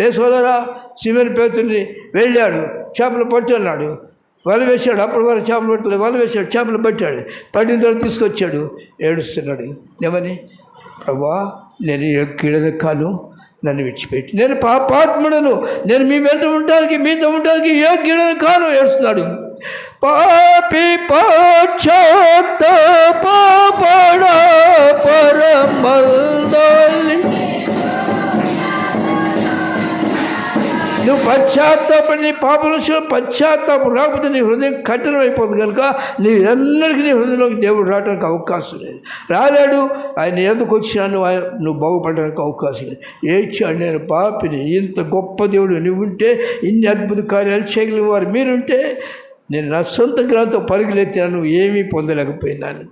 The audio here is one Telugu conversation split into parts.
లే సోదరా సిమెన్ పేతుని వెళ్ళాడు చేపలు పట్టున్నాడు వల వేశాడు అప్పటి వరకు చేపలు పట్టలేదు. వల వేశాడు చేపలు పట్టాడు. పట్టిన తర్వాత తీసుకొచ్చాడు. ఏడుస్తున్నాడు. ఏమని? ప్రభా నేను ఏ కాను నన్ను విడిచిపెట్టి. నేను పాపాత్ముడను. నేను మీ వెంట ఉండడానికి మీతో ఉండడానికి ఏ కాను ఏడుస్తున్నాడు. పాపి పాశ్చాత్త పాపడ పరమల్దాలి నువ్వు పశ్చాత్తాపడి నీ పాపల పశ్చాత్తాపం రాకపోతే నీ హృదయం కఠినం అయిపోతుంది కనుక నీ అందరికీ నీ హృదయంలోకి దేవుడు రావడానికి అవకాశం లేదు. రాలేడు ఆయన ఎందుకు వచ్చినాను ఆయన నువ్వు బాగుపడడానికి అవకాశం లేదు. ఏడ్చాడు నేను పాపిని ఇంత గొప్ప దేవుడు నువ్వు ఉంటే ఇన్ని అద్భుత కార్యాలు చేయగలిగిన వారు మీరుంటే నేను నా సొంత గ్రహంతో పరుగులెత్తినాను ఏమీ పొందలేకపోయినాను.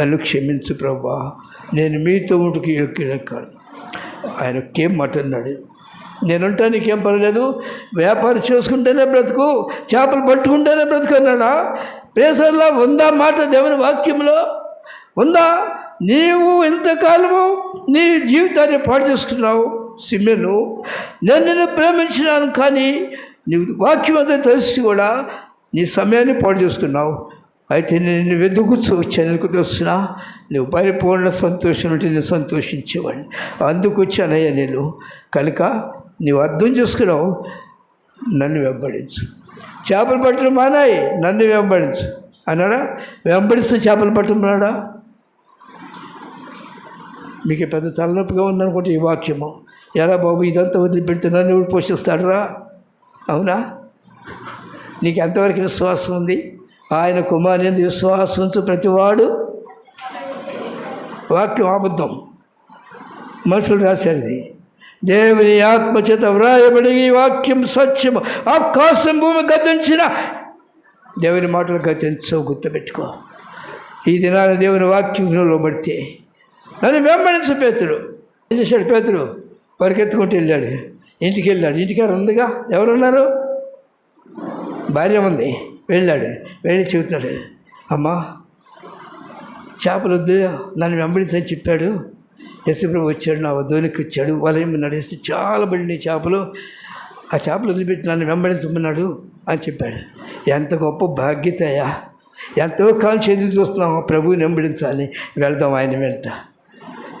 నన్ను క్షమించు ప్రభా. నేను మీతో ఉంటుకి ఎక్కిన కాను. ఆయన ఒకే మాట అన్నాడు? నేనుంటా నీకేం పర్వాలేదు. వ్యాపారం చేసుకుంటేనే బ్రతుకు చేపలు పట్టుకుంటేనే బ్రతుకు అన్నాడా? ప్రేసర్లో ఉందా మాట దేవుని వాక్యంలో? ఉందా? నీవు ఇంతకాలము నీ జీవితాన్ని పాడు చేసుకున్నావు సిమ్మెను. నేను నిన్ను ప్రేమించినాను కానీ నీవు వాక్యం అంతా తెలిసి కూడా నీ సమయాన్ని పాడు చేసుకున్నావు. అయితే నేను నిన్ను వెతుకుతూ వచ్చాను వస్తున్నా నువ్వు పరిపూర్ణ సంతోషం ఉంటే నేను సంతోషించేవాడిని. అందుకు వచ్చానయ్యా నేను. కనుక నీవు అర్థం చేసుకున్నావు నన్ను వెంబడించు. చేపలు పట్టడం మానాయి నన్ను వెంబడించు. అన్నాడా? వెంబడిస్తే చేపలు పట్టమన్నాడా మీకు పెద్ద తలనొప్పిగా ఉందనుకుంటే ఈ వాక్యము. ఎలా బాబు ఇదంతా వదిలిపెడితే నన్ను ఎవరు పోషిస్తాడరా? అవునా? నీకు ఎంతవరకు విశ్వాసం ఉంది? ఆయన కుమారుని విశ్వాసం ఉంచు ప్రతివాడు. వాక్యం అబద్ధం. మనుషులు రాశారు ఇది. దేవుని ఆత్మచేత వ్రాయబడి ఈ వాక్యం సత్యము. ఆకాశం భూమి గతించిన దేవుని మాటలు గతించవు గుర్తుపెట్టుకో. ఈ దినాన దేవుని వాక్యంలో పడితే నన్ను వెంబడించు పేతుడు ఏం చేశాడు పేతుడు పరిగెత్తుకుంటూ వెళ్ళాడు. ఇంటికి వెళ్ళాడు. ఇంటికాడ ఉందిగా? ఎవరున్నారు? భార్య ఉంది. వెళ్ళాడు. వెళ్ళి చెబుతున్నాడు. అమ్మా చేపలు వద్దు నన్ను వెంబడించని చెప్పాడు. యశుప్రభు వచ్చాడు నా వద్దోనికి వచ్చాడు. వలయం నడిస్తే చాలా పడినాయి చేపలు. ఆ చేపలు వదిలిపెట్టి నన్ను వెంబడించమన్నాడు అని చెప్పాడు. ఎంత గొప్ప భాగ్యతయా ఎంతో కాలం చేతి చూస్తున్నాం ప్రభువుని వెంబడించాలి వెళ్దాం ఆయన వెంట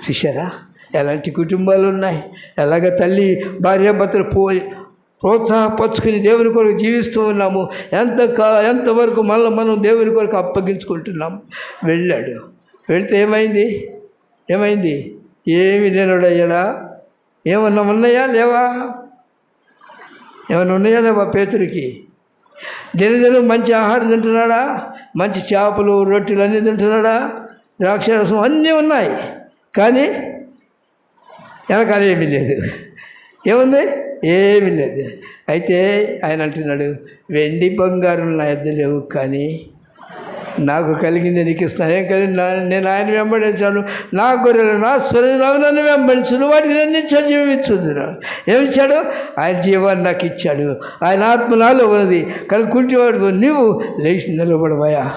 చూశారా ఎలాంటి కుటుంబాలు ఉన్నాయి? ఎలాగ తల్లి భార్యాభర్తలు పోయి ప్రోత్సాహపరుచుకుని దేవుని కొరకు జీవిస్తూ ఉన్నాము. ఎంత కా ఎంతవరకు మళ్ళీ మనం దేవుని కొరకు అప్పగించుకుంటున్నాం? వెళ్ళాడు. వెళితే ఏమైంది? ఏమైంది? ఏమి లేనుడు ఏమన్నా ఉన్నాయా లేవా? ఏమన్నా ఉన్నాయా లేవా పేతురికి? దినదినం మంచి ఆహారం తింటున్నాడా? మంచి చేపలు రొట్టెలు అన్నీ తింటున్నాడా? ద్రాక్షరసం అన్నీ ఉన్నాయి. కానీ వెనకాల ఏమీ లేదు. ఏముంది? ఏమీ లేదు. అయితే ఆయన అంటున్నాడు వెండి బంగారం నా ఎద్దు లేవు కానీ నాకు కలిగింది నీకు ఇస్తాను ఏం కలిగింది నేను ఆయన వెంబడించాను. నా గొర్రెలు నా స్వరం నన్ను వెంబడించును. వాటికి నన్ను సజీవం ఇచ్చుంది ఏమిచ్చాడు ఆయన జీవాన్ని నాకు ఇచ్చాడు. ఆయన ఆత్మ నాలో ఉన్నది. కనుక్కుంటేవాడు నీవు లేచి నిలబడబోయా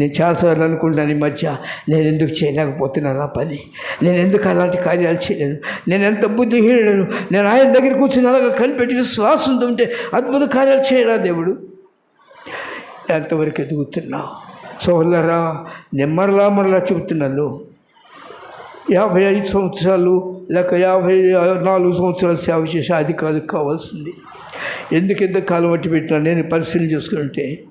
నేను చాలాసార్లు అనుకుంటాను ఈ మధ్య. నేను ఎందుకు చేయలేకపోతున్నాను నా పని? నేను ఎందుకు అలాంటి కార్యాలు చేయలేను? నేను ఎంత బుద్ధిహీనుడను? నేను ఆయన దగ్గర కూర్చుని అలాగా కనిపెట్టి విశ్వాసంతో ఉంటే అద్భుత కార్యాలు చేయరా దేవుడు? ఎంతవరకు ఎదుగుతున్నావు సోదరా నిమ్మరలా మరలా చెబుతున్నాను. యాభై ఐదు సంవత్సరాలు లేక యాభై నాలుగు సంవత్సరాలు సేవ చేసే అది కాదు కావాల్సింది. ఎందుకు కాలం పట్టి పెట్టినా నేను పరిశీలన చేసుకుంటే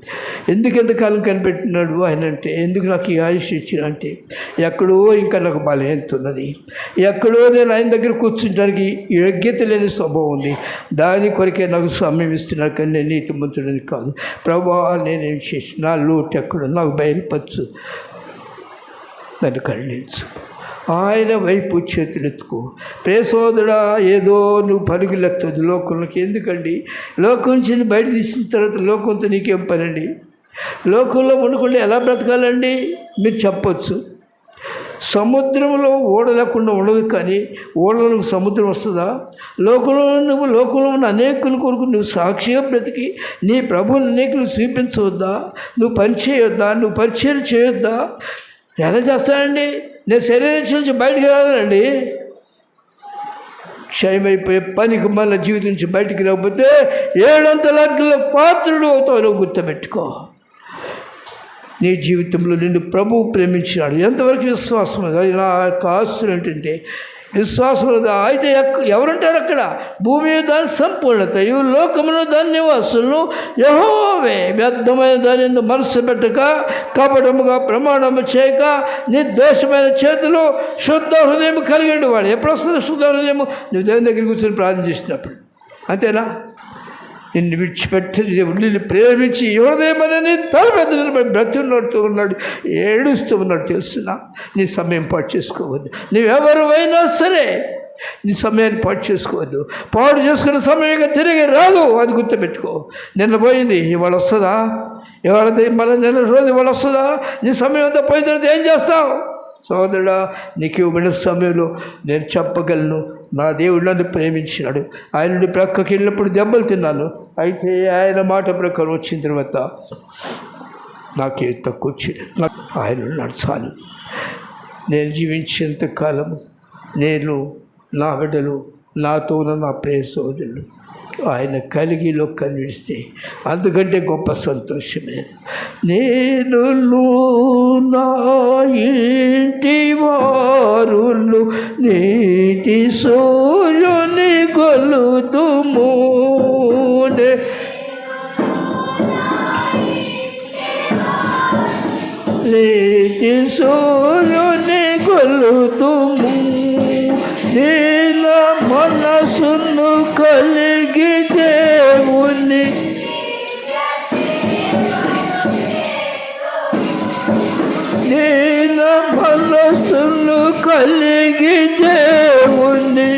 ఎందుకు ఎంత కాలం కనిపెట్టినాడు ఆయన అంటే ఎందుకు నాకు ఈ ఆయుష్ ఇచ్చిన అంటే ఎక్కడో ఇంకా నాకు బలహీనతున్నది ఎక్కడో నేను ఆయన దగ్గర కూర్చుంటానికి యోగ్యత లేని స్వభావం ఉంది. దాని కొరకే నాకు సమయం ఇస్తున్నారు కానీ నేను నీతి ముంచడానికి కాదు. ప్రభా నేనేం చేసిన నా లోటు ఎక్కడో నాకు బయలుపరచు. నన్ను కరుణించు. ఆయన వైపు చేతులెత్తుకో. ప్రేసోదడా ఏదో నువ్వు పరుగులెత్తదు లోకంలోకి. ఎందుకండి? లోకం నుంచి బయట తీసిన తర్వాత లోకంతో నీకేం పనండి? లోకంలో ఉండకుండా ఎలా బ్రతకాలండి? మీరు చెప్పొచ్చు. సముద్రంలో ఓడ లేకుండా ఉండదు కానీ ఓడలో సముద్రం వస్తుందా? లోకంలో నువ్వు లోకంలో ఉన్న అనేకుల కొరకు నువ్వు సాక్షిగా బ్రతికి నీ ప్రభుని అనేకులు చూపించవద్దా? నువ్వు పని చేయొద్దా? నువ్వు పరిచయం చేయొద్దా? ఎలా చేస్తానండి నేను శరీరం నుంచి బయటికి రాదండి క్షయమైపోయే పనికి మన జీవితం నుంచి బయటికి రాకపోతే ఏడంతల అగ్నిలో పాత్రుడు అవుతావు నువ్వు గుర్తుపెట్టుకో. నీ జీవితంలో నిన్ను ప్రభువు ప్రేమించినాడు. ఎంతవరకు విశ్వాసం? ఉంది అది నా యొక్క ఆస్తులు ఏంటంటే విశ్వాసులు అయితే ఎవరుంటారు అక్కడ? భూమి మీద దాని సంపూర్ణతయు లోకమును దాని నివాసులను యహోవే వ్యర్థమైన దాని మనసు పెట్టక కపటముగా ప్రమాణము చేయక నిర్దోషమైన చేతులు శుద్ధ హృదయం కలిగి వాడు ఎప్పుడు వస్తుంది శుద్ధ హృదయం నువ్వు దేవుని దగ్గర కూర్చొని ప్రార్థన చేసినప్పుడు. అంతేనా? నిన్ను విడిచిపెట్టి దేవుడు నిన్ను ప్రేమించి హృదయమని తలపెద్ద నిలబడి బ్రతున్నట్టు ఉన్నాడు ఏడుస్తూ ఉన్నాడు తెలుసునా? నీ సమయం పాటు చేసుకోవద్దు. నువ్వెవరివైనా సరే నీ సమయాన్ని పాటు చేసుకోవద్దు. పాడు చేసుకున్న సమయం తిరిగి రాదు అది గుర్తుపెట్టుకో. నిన్న పోయింది ఇవాళ వస్తుందా? ఇవాళ మళ్ళీ నిన్న రోజు ఇవాళ వస్తుందా? నీ సమయం అంతా పోయిన తర్వాత ఏం చేస్తావు? సోదరుడా నీకు ఇవ్వబడిన సమయంలో నేను చెప్పగలను. నా దేవుడు నన్ను ప్రేమించినాడు. ఆయన నుండి ప్రక్కకి వెళ్ళినప్పుడు దెబ్బలు తిన్నాను. అయితే ఆయన మాట ప్రకారం వచ్చిన తర్వాత నాకే తక్కువ వచ్చింది ఆయన నడచాలి చాలు. నేను జీవించేంత కాలం నేను నా బిడ్డలు నాతో నా ప్రియ సోదరులు ఆయన కలిగిలో కనిపిస్తే అందుకంటే గొప్ప సంతోషం లేదు. నేను నా ఇంటి వారులు నీటి సూర్యుని గొలుతుము. నీటి సూర్యుని గొలుతుము. నీల మనసును కలి మనసును కలిగి దేవుని